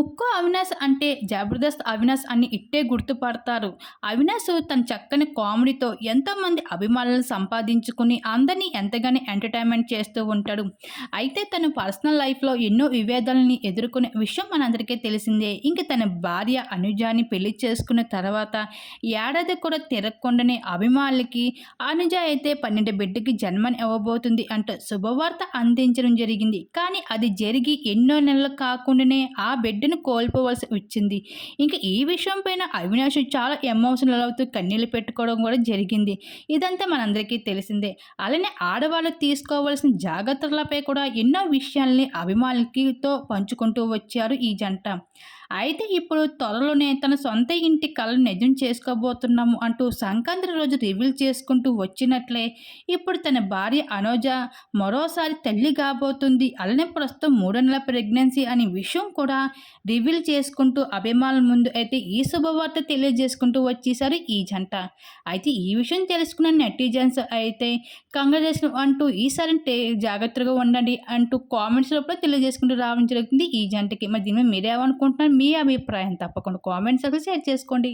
ముక్కు అవినాష్ అంటే జబర్దస్త్ అవినాష్ అని ఇట్టే గుర్తుపడతారు. అవినాష్ తన చక్కని కామెడీతో ఎంతోమంది అభిమానులను సంపాదించుకుని అందరినీ ఎంతగానో ఎంటర్టైన్మెంట్ చేస్తూ ఉంటాడు. అయితే తన పర్సనల్ లైఫ్లో ఎన్నో విభేదాలని ఎదుర్కొనే విషయం మనందరికీ తెలిసిందే. ఇంక తన భార్య అనుజాని పెళ్ళి చేసుకున్న తర్వాత ఏడాది కూడా తిరగకుండానే అభిమానులకి అనుజ అయితే పన్నెండు బిడ్డకి జన్మని ఇవ్వబోతుంది అంటూ శుభవార్త అందించడం జరిగింది. కానీ అది జరిగి ఎన్నో నెలలు కాకుండానే ఆ బిడ్డ తండ్రిని కోల్పోవలసి వచ్చింది. ఇంకా ఈ విషయం పైన అవినాష్ చాలా ఎమోషనల్ అవుతూ కన్నీళ్ళు పెట్టుకోవడం కూడా జరిగింది. ఇదంతా మనందరికీ తెలిసిందే. అలానే ఆడవాళ్ళు తీసుకోవాల్సిన జాగ్రత్తలపై కూడా ఎన్నో విషయాల్ని అభిమానులతో పంచుకుంటూ వచ్చారు ఈ జంట. అయితే ఇప్పుడు త్వరలోనే తన సొంత ఇంటి కళ నిజం చేసుకోబోతున్నాము అంటూ సంక్రాంతి రోజు రివీల్ చేసుకుంటూ వచ్చినట్లే ఇప్పుడు తన భార్య అనోజ మరోసారి తల్లి కాబోతుంది. అలానే ప్రస్తుతం మూడో నెల ప్రెగ్నెన్సీ అనే విషయం కూడా రివీల్ చేసుకుంటూ అభిమానుల ముందు అయితే ఈ శుభవార్త తెలియజేసుకుంటూ వచ్చేసారు ఈ జంట. అయితే ఈ విషయం తెలుసుకున్న నెటిజన్స్ అయితే కంగ్రాచులేషన్ అంటూ ఈసారి జాగ్రత్తగా ఉండండి అంటూ కామెంట్స్ లోపల తెలియజేసుకుంటూ రావడం జరుగుతుంది ఈ జంటకి. మరి దీని మీరేమనుకుంటున్నారు? మీ అభిప్రాయం తప్పకుండా కామెంట్స్ అక్కడ షేర్ చేసుకోండి.